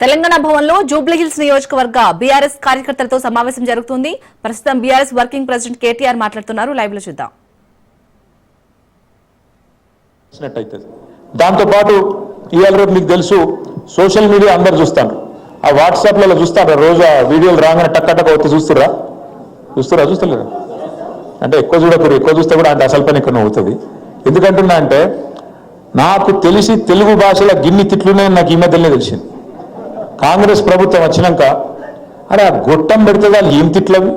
తెలంగాణ భవన్లో జూబ్లీహిల్స్ నియోజకవర్గ బీఆర్ఎస్ కార్యకర్తలతో సమావేశం జరుగుతుంది. ప్రస్తుతం బీఆర్ఎస్ వర్కింగ్ ప్రెసిడెంట్ కేటీఆర్ మాట్లాడుతున్నారు. లైవ్లో చూద్దాం. దాంతోపాటు ఇవాళ రేపు మీకు తెలుసు సోషల్ మీడియా అందరు చూస్తాను ఆ వాట్సాప్లలో చూస్తారా? రోజు ఆ వీడియోలు రాగానే టక్క టక్క వచ్చి చూస్తురా? చూస్తురా? చూస్తలేరు? అంటే ఎక్కువ చూడకూడదు. ఎక్కువ చూస్తే కూడా అంటే అసలు పని ఇక్కడ అవుతుంది. ఎందుకంటున్నా అంటే నాకు తెలిసి తెలుగు భాషలో గిన్ని తిట్లున్నాయని నాకు ఈ మధ్యనే తెలిసింది. కాంగ్రెస్ ప్రభుత్వం వచ్చినాక అరే ఆ గొట్టం పెడితే వాళ్ళు ఏం తిట్లవి?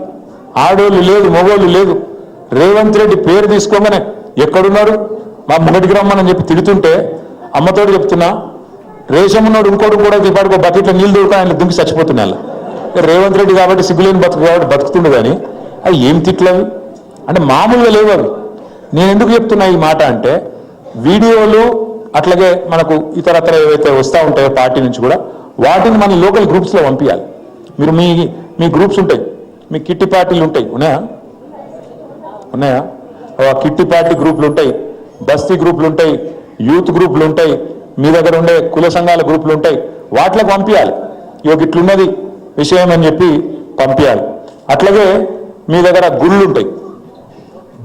ఆడోళ్ళు లేదు మగోళ్ళు లేదు రేవంత్ రెడ్డి పేరు తీసుకోగానే ఎక్కడున్నారు? మా ముంగటికి రమ్మని చెప్పి తిడుతుంటే అమ్మతోడు చెప్తున్నా రేషం ఇంకోటి కూడా ఇప్పటికో బకెట్లో నీళ్ళు దొరక ఆయన దుంకి చచ్చిపోతున్నా రేవంత్ రెడ్డి కాబట్టి సిగ్గులేని బతుకు కాబట్టి బతుకుతుండు కానీ అవి ఏం తిట్లవి? అంటే మామూలుగా లేవు అవి. నేను ఎందుకు చెప్తున్నా ఈ మాట అంటే వీడియోలు అట్లాగే మనకు ఇతరత్ర ఏవైతే వస్తూ ఉంటాయో పార్టీ నుంచి కూడా వాటిని మన లోకల్ గ్రూప్స్లో పంపించాలి. మీరు మీ మీ గ్రూప్స్ ఉంటాయి. మీ కిట్టి పార్టీలు ఉంటాయి. ఉన్నాయా? ఉన్నాయా? కిట్టి పార్టీ గ్రూపులు ఉంటాయి. బస్తీ గ్రూపులు ఉంటాయి. యూత్ గ్రూపులు ఉంటాయి. మీ దగ్గర ఉండే కుల సంఘాల గ్రూపులు ఉంటాయి. వాటిలోకి పంపించాలి. ఇక ఇట్లున్నది విషయం అని చెప్పి పంపించాలి. అట్లాగే మీ దగ్గర గుళ్ళు ఉంటాయి.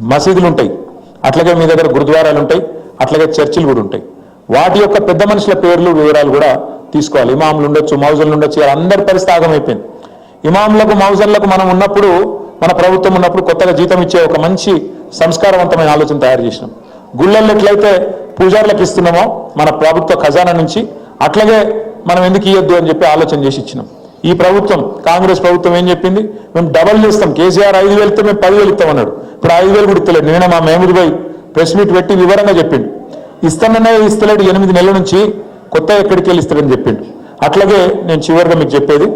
మసీదులు ఉంటాయి. అట్లాగే మీ దగ్గర గురుద్వారాలు ఉంటాయి. అట్లాగే చర్చిలు కూడా ఉంటాయి. వాటి యొక్క పెద్ద మనుషుల పేర్లు వివరాలు కూడా తీసుకోవాలి. ఇమాములు ఉండొచ్చు మౌజన్లు ఉండొచ్చు అందరి పరిస్థితి ఆగమైపోయింది. ఇమాములకు మౌజన్లకు మనం ఉన్నప్పుడు మన ప్రభుత్వం ఉన్నప్పుడు కొత్తగా జీతం ఇచ్చే ఒక మంచి సంస్కారవంతమైన ఆలోచన తయారు చేసినాం. గుళ్ళల్లో ఎట్లయితే పూజారులకు ఇస్తున్నామో మన ప్రభుత్వ ఖజానా నుంచి అట్లాగే మనం ఎందుకు ఇవ్వద్దు అని చెప్పి ఆలోచన చేసి ఇచ్చినాం. ఈ ప్రభుత్వం కాంగ్రెస్ ప్రభుత్వం ఏం చెప్పింది? మేము డబల్ చేస్తాం. కేసీఆర్ ఐదు వేలతో మేము పదివేలు ఇస్తాం అన్నాడు. ఇప్పుడు ఐదు వేలు కూడా ఇస్తలేదు. నేనే మా మేముడి భాయ్ ప్రెస్ మీట్ పెట్టి వివరంగా చెప్పిండు. ఇస్తానన్నా ఇస్తలేడు ఎనిమిది నెలల నుంచి. కొత్త ఎక్కడికి వెళ్ళిస్తారని చెప్పిండు. అట్లాగే నేను చివరిగా మీకు చెప్పేది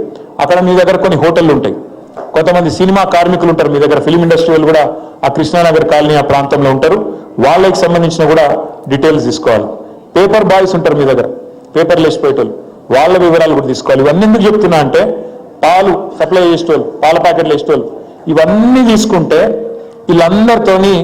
అక్కడ మీ దగ్గర కొన్ని హోటళ్ళు ఉంటాయి. కొంతమంది సినిమా కార్మికులు ఉంటారు మీ దగ్గర ఫిలిం ఇండస్ట్రీ వాళ్ళు కూడా ఆ కృష్ణానగర్ కాలనీ ఆ ప్రాంతంలో ఉంటారు. వాళ్ళకి సంబంధించిన కూడా డీటెయిల్స్ తీసుకోవాలి. పేపర్ బాయ్స్ ఉంటారు మీ దగ్గర పేపర్ లేచిపోయేటోళ్ళు. వాళ్ళ వివరాలు కూడా తీసుకోవాలి. ఇవన్నీ ఎందుకు చెప్తున్నా అంటే పాలు సప్లై చేసేటోళ్ళు పాల ప్యాకెట్లు వేసేటోళ్ళు ఇవన్నీ తీసుకుంటే వీళ్ళందరితోని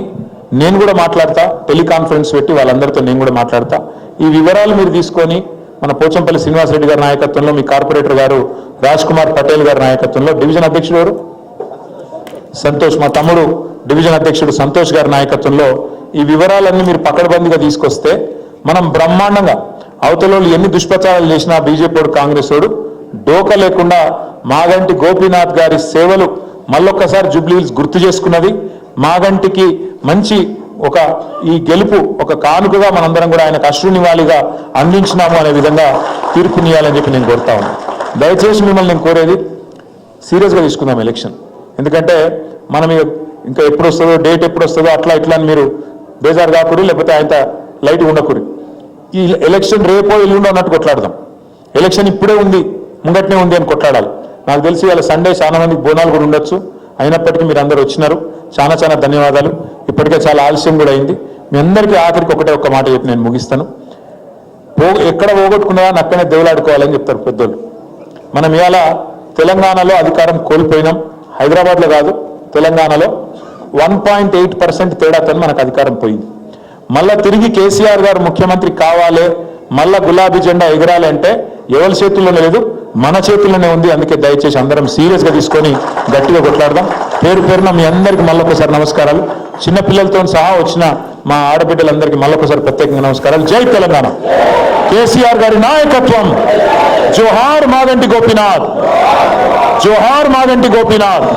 నేను కూడా మాట్లాడతా టెలికాన్ఫరెన్స్ పెట్టి వాళ్ళందరితో నేను కూడా మాట్లాడతా. ఈ వివరాలు మీరు తీసుకొని మన పోచంపల్లి శ్రీనివాసరెడ్డి గారి నాయకత్వంలో మీ కార్పొరేటర్ గారు రాజ్ కుమార్ పటేల్ గారి నాయకత్వంలో డివిజన్ అధ్యక్షుడు ఎవరు? సంతోష్ మా తమ్ముడు డివిజన్ అధ్యక్షుడు సంతోష్ గారి నాయకత్వంలో ఈ వివరాలన్నీ మీరు పకడ్బందీగా తీసుకొస్తే మనం బ్రహ్మాండంగా అవతలలో ఎన్ని దుష్ప్రచారాలు చేసినా బీజేపీ కాంగ్రెస్ వాడు డోక లేకుండా మాగంటి గోపీనాథ్ గారి సేవలు మళ్ళొక్కసారి జూబ్లీహిల్స్ గుర్తు చేసుకున్నది మాగంటికి మంచి ఒక ఈ గెలుపు ఒక కానుకగా మనందరం కూడా ఆయనకు అశ్రునివాళిగా అందించినాము అనే విధంగా తీర్పునియాలని చెప్పి నేను కోరుతా ఉన్నాను దయచేసి మిమ్మల్ని నేను కోరేది సీరియస్గా తీసుకుందాం ఎలక్షన్. ఎందుకంటే మనం ఇంకా ఎప్పుడు వస్తుందో డేట్ ఎప్పుడు వస్తుందో అట్లా ఇట్లా అని మీరు బేజారు కాకూడదు లేకపోతే ఆయన లైట్ ఉండకూడదు. ఈ ఎలక్షన్ రేపో ఎల్లుండో అన్నట్టు కొట్లాడదాం. ఎలక్షన్ ఇప్పుడే ఉంది ముంగట్నే ఉంది అని కొట్లాడాలి. నాకు తెలిసి వాళ్ళ సండే చాలా మందికి బోనాలు కూడా ఉండొచ్చు. అయినప్పటికీ మీరు అందరూ వచ్చినారు. చాలా చాలా ధన్యవాదాలు. ఇప్పటికే చాలా ఆలస్యం కూడా అయింది. మీ అందరికీ ఆఖరికి ఒకటే ఒక మాట చెప్పి నేను ముగిస్తాను. పో ఎక్కడ పోగొట్టుకున్నా అక్కడనే దేవులాడుకోవాలని చెప్తారు పెద్దోళ్ళు. మనం ఇవాళ తెలంగాణలో అధికారం కోల్పోయినాం. హైదరాబాద్లో కాదు తెలంగాణలో వన్ పాయింట్ ఎయిట్ పర్సెంట్ తేడాతో మనకు అధికారం పోయింది. మళ్ళా తిరిగి కేసీఆర్ గారు ముఖ్యమంత్రి కావాలి మళ్ళా గులాబీ జెండా ఎగరాలి అంటే ఎవరి చేతుల్లోనే లేదు మన చేతుల్లోనే ఉంది. అందుకే దయచేసి అందరం సీరియస్గా తీసుకొని గట్టిగా కొట్లాడదాం. పేరు పేరున మీ అందరికి మళ్ళొకసారి నమస్కారాలు. చిన్నపిల్లలతో సహా వచ్చిన మా ఆడబిడ్డలందరికీ మళ్ళొకసారి ప్రత్యేకంగా నమస్కారాలు. జై తెలంగాణ. కేసీఆర్ గారి నాయకత్వం. జోహార్ మాగంటి గోపీనాథ్. జోహార్ మాగంటి గోపీనాథ్.